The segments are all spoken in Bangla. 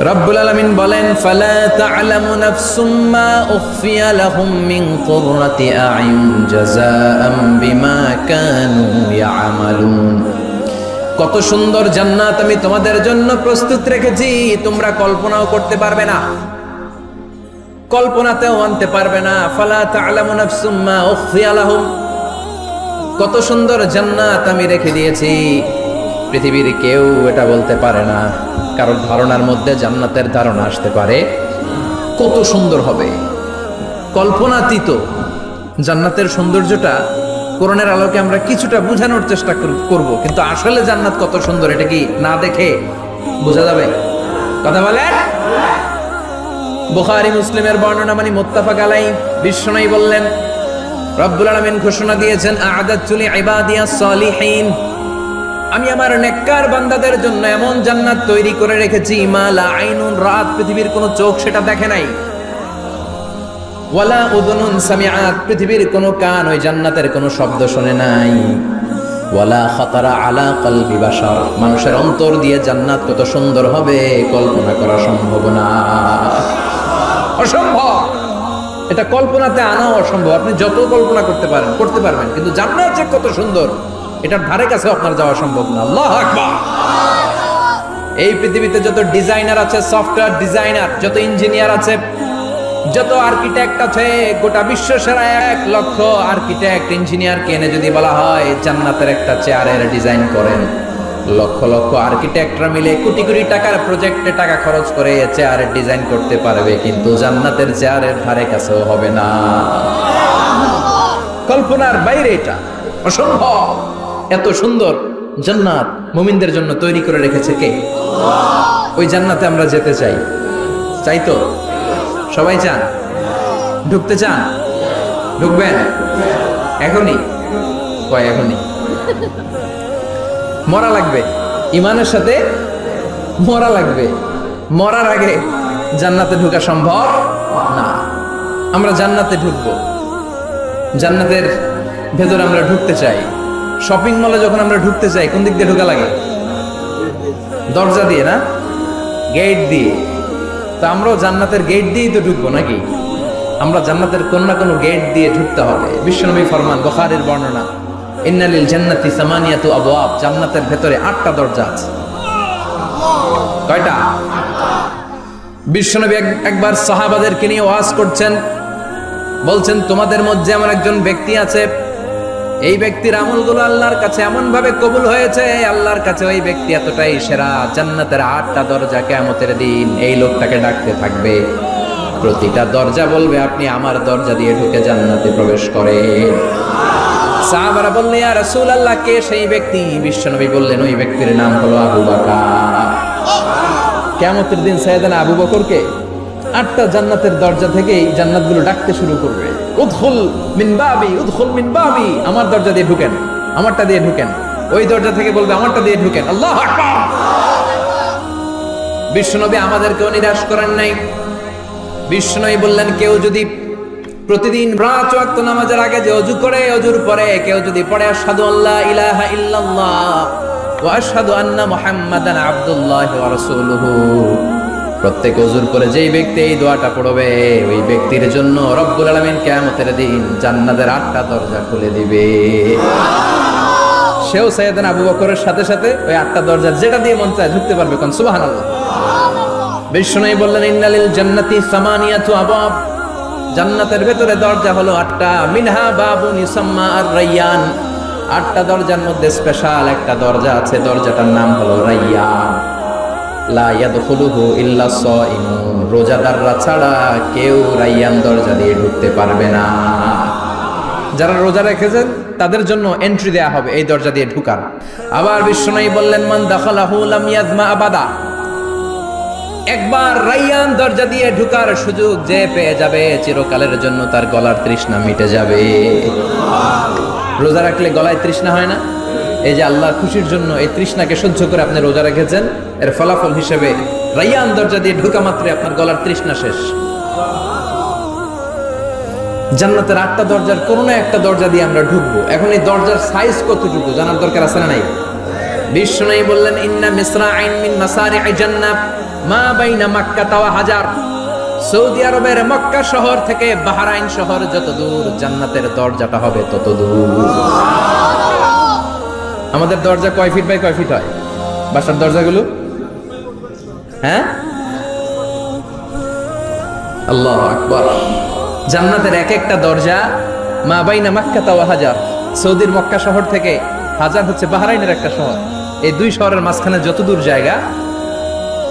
রব্বুল আলামিন বলেন কত সুন্দর জান্নাত আমি তোমাদের জন্য প্রস্তুত রেখেছি, তোমরা কল্পনাও করতে পারবে না। কল্পনাতেও আনতে পারবে না, ফালা তা'লামু নাফসুম মা উখফিয়া লাহুম। কত সুন্দর জান্নাত আমি রেখে দিয়েছি। পৃথিবীর কেউ এটা বলতে পারে না। কারোর ধারণার মধ্যে জান্নাতের ধারণা আসতে পারে। কত সুন্দর হবে। কল্পনাতীত জান্নাতের সৌন্দর্যটা কোরআনের আলোকে আমরা কিছুটা বোঝানোর চেষ্টা কর- করব। কিন্তু আসলে জান্নাত কত সুন্দর, এটা কি না দেখে বোঝা যাবে? কথা বলেন? বুখারী, মুসলিমের বর্ণনা মানে মুত্তাফাক আলাই বিশ্বনবী বললেন, রব্বুল আলামিন ঘোষণা দিয়েছেন আ'দাতু লিইবাদিয়াস সালিহিন। আমি আমার নেককার বান্দাদের জন্য এমন জান্নাত তৈরি করে রেখেছি, মা লা আইনুন, রাত পৃথিবীর কোনো চোখ সেটা দেখে নাই। ওয়ালা উদুনুন সামিআত, পৃথিবীর কোনো কান ওই জান্নাতের কোনো শব্দ শুনে নাই। ওয়ালা খাতারা আলা কলবি বাশার, মানুষের অন্তর দিয়ে জান্নাত কত সুন্দর হবে, কল্পনা করা সম্ভব না। অসম্ভব! এটা কল্পনাতে আনাও অসম্ভব, আপনি যত কল্পনা করতে পারেন, করতে পারবেন, কিন্তু জান্নাত যে কত সুন্দর। এটার ধারে কাছে আপনার যাওয়া সম্ভব না। আল্লাহ আকবার। এই পৃথিবীতে যত ডিজাইনার আছে, সফটওয়্যার ডিজাইনার, যত ইঞ্জিনিয়ার আছে, যত আর্কিটেক্ট আছে, গোটা বিশ্ব সেরা এক লক্ষ আর্কিটেক্ট ইঞ্জিনিয়ার কেনে যদি বলা হয়, জান্নাতের একটা চেয়ারের ডিজাইন করেন। লক্ষ লক্ষ আর্কিটেক্টরা মিলে কোটি কোটি টাকার প্রজেক্টে টাকা খরচ করে চেয়ারের ডিজাইন করতে পারবে, কিন্তু জান্নাতের চেয়ারের ধারে কাছেও হবে না। কল্পনার বাইরে এটা। অসম্ভব। এত সুন্দর জান্নাত মুমিনদের জন্য তৈরি করে রেখেছে কে? ওই জান্নাতে আমরা যেতে চাই। চাই তো? সবাই চান? ঢুকতে চান? ঢুকবেন? এখনই? কয় এখনই? মরা লাগবে। ইমানের সাথে মরা লাগবে। মরার আগে জান্নাতে ঢুকা সম্ভব না। আমরা জান্নাতে ঢুকবো। জান্নাতের ভেতরে আমরা ঢুকতে চাই। শপিং মলে যখন আমরা ঢুকতে চাই কোন দিক দিয়ে ঢোকা লাগে? দরজা দিয়ে, না? গেট দিয়ে। তা আমরাও জান্নাতের গেট দিয়েই তো ঢুকবো নাকি? আমরা জান্নাতের কোন না কোনো গেট দিয়ে ঢুকতে হবে। বিশ্বনবী ফরমান, বখারের বর্ণনা, ইন্নালিল জান্নাতি সামানিয়াতু আবওয়াব জান্নাতের ভেতরে আটটা দরজা আছে। কয়টা? বিশ্বনবী এক- একবার সাহাবাদেরকে নিয়ে ওয়াজ করছেন। বলছেন, তোমাদের মধ্যে এমন একজন ব্যক্তি আছে এই ব্যক্তির আমলগুলো আল্লাহর কাছে এমন ভাবে কবুল হয়েছে, আল্লাহর কাছে ওই ব্যক্তি এতটাই সেরা, জান্নাতের আটটা দরজা কেমতের দিন এই লোকটাকে ডাকতে থাকবে। প্রতিটা দরজা বলবে, আপনি আমার দরজা দিয়ে ঢুকে জান্নাতে প্রবেশ করে সাহাবারা বললেন রাসূলুল্লাহ, কে সেই ব্যক্তি? বিশ্বনবী বললেন, ওই ব্যক্তির নাম হলো আবু বকর। বকরকে আটটা জান্নাতের দরজা থেকেই জান্নাতগুলো ডাকতে শুরু করবে। উদখুল মিন বাবি, উদখুল মিন বাবি। আমার দরজা দিয়ে ঢুকেন, আমারটা দিয়ে ঢুকেন। ওই দরজা থেকে বলবে, আমারটা দিয়ে ঢুকেন। আল্লাহ বিশ্বনবী আমাদেরকেও নিরাশ করেন নাই। বিষ্ণুই বললেন, কেউ যদি প্রতিদিন রাত ওয়াক্ত নামাজের আগে যে অজু করে, অজুর পরে কেউ যদি পড়ে, আশহাদু আল্লাহ ইলাহা ইল্লাল্লাহ ওয়া আশহাদু আন্না মুহাম্মাদান আবদুল্লাহ ওয়া রাসূলুহু। প্রত্যেক অজুর করে যেই ব্যক্তি এই দোয়াটা পড়বে, ওই ব্যক্তির জন্য রব্বুল আলামিন কিয়ামতের দিন জান্নাতের আটটা দরজা খুলে দিবে। সেও সাইয়েদানা আবু বকরের সাথে সাথে ওই আটটা দরজা যেটা দিয়ে মন চায় ঢুকতে পারবে কোন? সুবহানাল্লাহ। বিষ্ণুই বললেন, ইন্নালিল জান্নাতি সামানিয়াতু আবাব জান্নাতের ভেতরে দরজা হলো আটটা। মিনহা বাবুন ইসাম্মা আর রাইয়ান আটটা দরজার মধ্যে স্পেশাল একটা দরজা আছে, দরজাটার নাম হলো রাইয়ান। রোজাদাররা ছাড়া কেউ রাইয়ান দরজা দিয়ে ঢুকতে পারবে না। যারা রোজা রেখেছেন, তাদের জন্য এন্ট্রি দেয়া হবে এই দরজা দিয়ে ঢুকার। আবার বিশ্বনবী বললেন, মান দাখালাহু লাম ইয়াজমা আবাদা। একবার রাইয়ান দরজা দিয়ে ঢুকার সুযোগ যে পেয়ে যাবে, চিরকালের জন্য তার গলার তৃষ্ণা মিটে যাবে। রোজা রাখলে গলায় তৃষ্ণা হয় না? এই যে আল্লাহ খুশির জন্য এই তৃষ্ণাকে সহ্য করে আপনি রোজা রেখেছেন, এর ফলাফল হিসেবে রাইয়ান দরজা দিয়ে ঢুকা মাত্রে আপনার গলার তৃষ্ণা শেষ। জান্নাতের আটটা দরজার কোনো না একটা দরজা দিয়ে আমরা ঢুকবো। এখন এই দরজার সাইজ কতটুকু জানার দরকার আছে না নাই? বিশ্ব নাই বললেন, ইন্না মিসরা আইন মিন জান্নাত, মা বাইনা মাক্কা তাওয়া হাজার। সৌদি আরবের মক্কা শহর থেকে বাহরাইন শহর যত দূর জান্নাতের দরজাটা হবে তত দূর। আমাদের দরজা কয় ফিট বাই কয় ফিট হয়? বাসার দরজাগুলো? হ্যাঁ? আল্লাহ আকবার। জান্নাতের এক একটা দরজা মা বাইনা মাক্কা তাওয়া হাজার। সৌদির মক্কা শহর থেকে হাজার হচ্ছে বাহরাইনের একটা শহর। এই দুই শহরের মাঝখানে যত দূর জায়গা,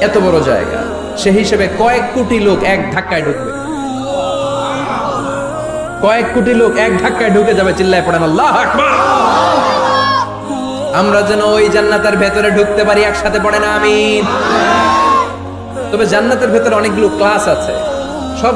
এত বড় জায়গা। সে হিসেবে কয়েক কোটি লোক এক ধাক্কায় ঢুকবে। কয়েক কোটি লোক এক ধাক্কায় ঢুকে যাবে চিল্লায় পড়েন আল্লাহ আকবার। আমরা যেন ওই জান্নাতের ভেতরে ঢুকতে পারি, একসাথে পড়ে না আমি তবে জান্নাতের ভেতরে অনেকগুলো ক্লাস আছে। সব